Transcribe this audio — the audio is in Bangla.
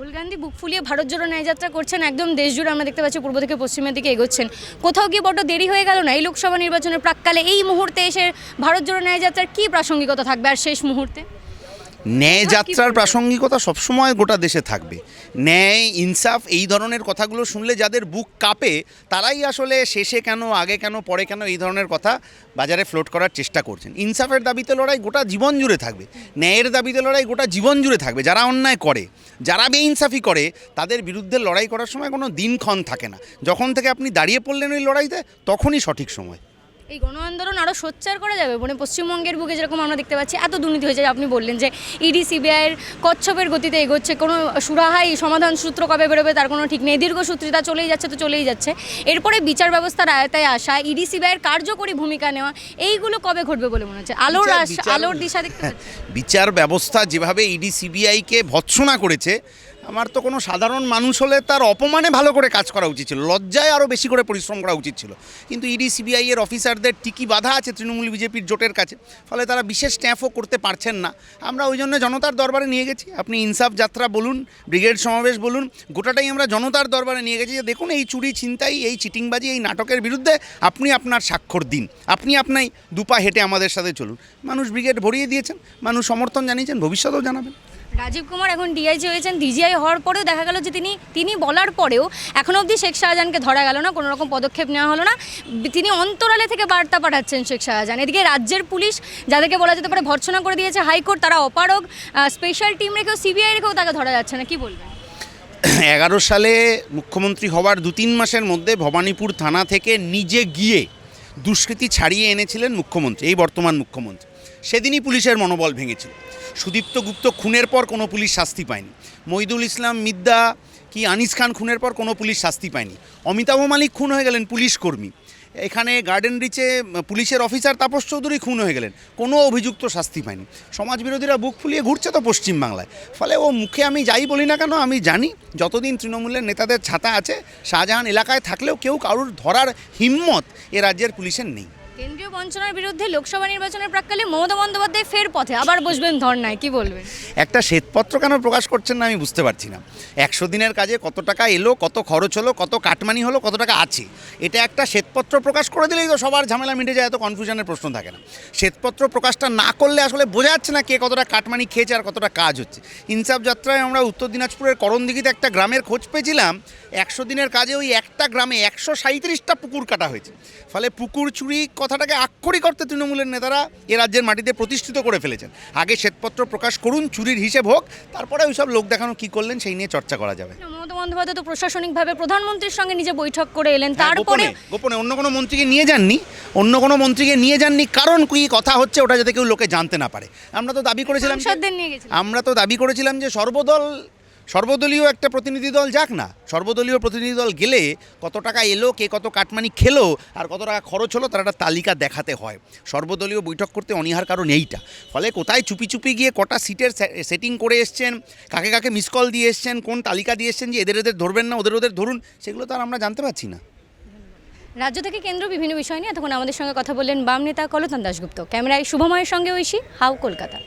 রাহুল গান্ধী বুক ফুলিয়ে ভারত জোড়ো ন্যায়যাত্রা করছেন, একদম দেশ জুড়ে আমরা দেখতে পাচ্ছি পূর্ব থেকে পশ্চিমের দিকে এগোচ্ছেন। কোথাও গিয়ে বড্ড দেরি হয়ে গেল না? এই লোকসভা নির্বাচনের প্রাককালে এই মুহূর্তে এসে ভারত জোড়ো ন্যায়যাত্রার কী প্রাসঙ্গিকতা থাকবে আর শেষ মুহূর্তে? ন্যায় যাত্রার প্রাসঙ্গিকতা সবসময় গোটা দেশে থাকবে। ন্যায় ইনসাফ এই ধরনের কথাগুলো শুনলে যাদের বুক কাঁপে তারাই আসলে শেষে কেন আগে কেন পরে কেন এই ধরনের কথা বাজারে ফ্লোট করার চেষ্টা করছেন। ইনসাফের দাবিতে লড়াই গোটা জীবন জুড়ে থাকবে। ন্যায়ের দাবিতে লড়াই গোটা জীবন জুড়ে থাকবে। যারা অন্যায় করে যারা বেইনসাফি করে তাদের বিরুদ্ধে লড়াই করার সময় কোনো দিনক্ষণ থাকে না। যখন থেকে আপনি দাঁড়িয়ে পড়লেন ওই লড়াইতে তখনই সঠিক সময়। এই গণ আন্দোলন আরও সোচ্চার করা যাবে? মানে পশ্চিমবঙ্গের বুকে যেরকম আমরা দেখতে পাচ্ছি এত দুর্নীতি হয়েছে আপনি বললেন যে ইডি সিবিআইয়ের কচ্ছপের গতিতে এগোচ্ছে কোনো সুরাহাই সমাধান সূত্র কবে বেরোবে তার কোনো ঠিক নেই দীর্ঘ দীর্ঘসূত্রিতা চলেই যাচ্ছে তো চলেই যাচ্ছে। এরপরে বিচার ব্যবস্থার আয়তায় আসা ইডি সিবিআইয়ের কার্যকরী ভূমিকা নেওয়া এইগুলো কবে ঘটবে বলে মনে হচ্ছে? আলোর আলোর দিশা দেখতে বিচার ব্যবস্থা যেভাবে ইডি সিবিআইকে ভৎসনা করেছে আমার তো কোনো সাধারণ মানুষ হলে তার অপমানে ভালো করে কাজ করা উচিত ছিল, লজ্জায় আরও বেশি করে পরিশ্রম করা উচিত ছিল। কিন্তু ইডি, সিবিআই এর অফিসারদের টিকি বাধা আছে তৃণমূল বিজেপির জোটের কাছে, ফলে তারা বিশেষ স্ট্যাফও করতে পারছেন না। আমরা ওই জন্য জনতার দরবারে নিয়ে গেছি। আপনি ইনসাফ যাত্রা বলুন, ব্রিগেড সমাবেশ বলুন, গোটাটাই আমরা জনতার দরবারে নিয়ে গেছি যে দেখুন, এই চুরি ছিনতাই, এই চিটিংবাজি, এই নাটকের বিরুদ্ধে আপনি আপনার স্বাক্ষর দিন। আপনি আপনাই দুপা হেঁটে আমাদের সাথে চলুন। মানুষ ব্রিগেড ভরিয়ে দিয়েছেন, মানুষ সমর্থন জানিয়েছেন, ভবিষ্যতেও জানাবেন। রাজীব কুমার এখন ডিআইজি হয়েছেন। ডিজিআই হওয়ার পরেও দেখা গেল যে তিনি তিনি বলার পরেও এখন অবধি শেখ শাহজাহানকে ধরা গেল না, কোনো রকম পদক্ষেপ নেওয়া হলো না। তিনি অন্তরালে থেকে বার্তা পাঠাচ্ছেন শেখ শাহজাহান। এদিকে রাজ্যের পুলিশ যাদেরকে বলা যেতে পারে ভর্সনা করে দিয়েছে হাইকোর্ট, তারা অপারগ। স্পেশাল টিম রেখেও সিবিআই রেখেও তাকে ধরা যাচ্ছে না। কি বলবেন? এগারো সালে মুখ্যমন্ত্রী হওয়ার দু তিন মাসের মধ্যে ভবানীপুর থানা থেকে নিজে গিয়ে দুষ্কৃতি ছাড়িয়ে এনেছিলেন মুখ্যমন্ত্রী, এই বর্তমান মুখ্যমন্ত্রী। সেদিনই পুলিশের মনোবল ভেঙেছিল। সুদীপ্ত গুপ্ত খুনের পর কোনো পুলিশ শাস্তি পায়নি। মইদুল ইসলাম মিদ্দা কি আনিস খান খুনের পর কোনো পুলিশ শাস্তি পায়নি। অমিতাভ মালিক খুন হয়ে গেলেন পুলিশ কর্মী। এখানে গার্ডেন রিচে পুলিশের অফিসার তাপস চৌধুরী খুন হয়ে গেলেন। কোনো অভিযুক্ত শাস্তি পায়নি। সমাজ বিরোধীরা বুক ফুলিয়ে ঘুরছে তো পশ্চিমবাংলায়। ফলে ও মুখে আমি যাই বলি না কেন আমি জানি, যতদিন তৃণমূলের নেতাদের ছাতা আছে, শাহজাহান এলাকায় থাকলেও কেউ কারুর ধরার হিম্মত এ রাজ্যের পুলিশের নেই। বঞ্চনার বিরুদ্ধে লোকসভা নির্বাচনের প্রাককালে মমতা বন্দ্যোপাধ্যায় ফের পথে। আবার বসবেন ধর্নায়, কি বলবেন? একটা শ্বেতপত্র কেন প্রকাশ করছেন না আমি বুঝতে পারছি না। একশো দিনের কাজে কত টাকা এলো, কত খরচ হলো, কত কাটমানি হলো, কত টাকা আছে? এটা একটা শ্বেতপত্র প্রকাশ করে দিলেই তো সবার ঝামেলা মিটে যায়, এত কনফিউশনের প্রশ্ন থাকে না। শ্বেতপত্র প্রকাশটা না করলে আসলে বোঝা যাচ্ছে না কে কতটা কাটমানি খেয়েছে আর কতটা কাজ হচ্ছে। ইনসাফ যাত্রায় আমরা উত্তর দিনাজপুরের করণদিঘিতে একটা গ্রামের খোঁজ পেয়েছিলাম। একশো দিনের কাজে ওই একটা গ্রামে একশো সাঁত্রিশটা পুকুর কাটা হয়েছে। ফলে পুকুর চুরি কথাটাকে আক্ষরিক অর্থে তৃণমূলের নেতারা এ রাজ্যের মাটিতে প্রতিষ্ঠিত করে ফেলেছেন। আগে শ্বেতপত্র প্রকাশ করুন চুরির হিসেব হোক তারপরে ওইসব লোক দেখানো কী করলেন সেই নিয়ে চর্চা করা যাবে। মমতা বন্দ্যোপাধ্যায় তো প্রশাসনিকভাবে প্রধানমন্ত্রীর সঙ্গে নিজে বৈঠক করে এলেন। হ্যাঁ, তারপরে গোপনে অন্য কোনো মন্ত্রীকে নিয়ে যাননি অন্য কোনো মন্ত্রীকে নিয়ে যাননি কারণ কি কথা হচ্ছে ওটা যাতে কেউ লোকে জানতে না পারে। আমরা তো দাবি করেছিলাম আমরা তো দাবি করেছিলাম যে সর্বদল সর্বদলীয় একটা প্রতিনিধি দল যাক না, সর্বদলীয় প্রতিনিধি দল গেলে কত টাকা এলো, কে কত কাটমানি খেলো আর কত টাকা খরচ হলো তার একটা তালিকা দেখাতে হয়। সর্বদলীয় বৈঠক করতে অনীহার কারণ এইটা। ফলে কোথায় চুপি চুপি গিয়ে কটা সিটের সেটিং করে এসছেন, কাকে কাকে মিস কল দিয়ে এসছেন, কোন তালিকা দিয়ে এসছেন যে এদের এদের ধরবেন না, ওদের ওদের ধরুন, সেগুলো তো আর আমরা জানতে পারছি না। রাজ্য থেকে কেন্দ্র বিভিন্ন বিষয় নিয়ে এতক্ষণ আমাদের সঙ্গে কথা বললেন বাম নেতা কলতন দাশগুপ্ত। ক্যামেরায় শুভময়ের সঙ্গে ঐশী হাউ কলকাতা।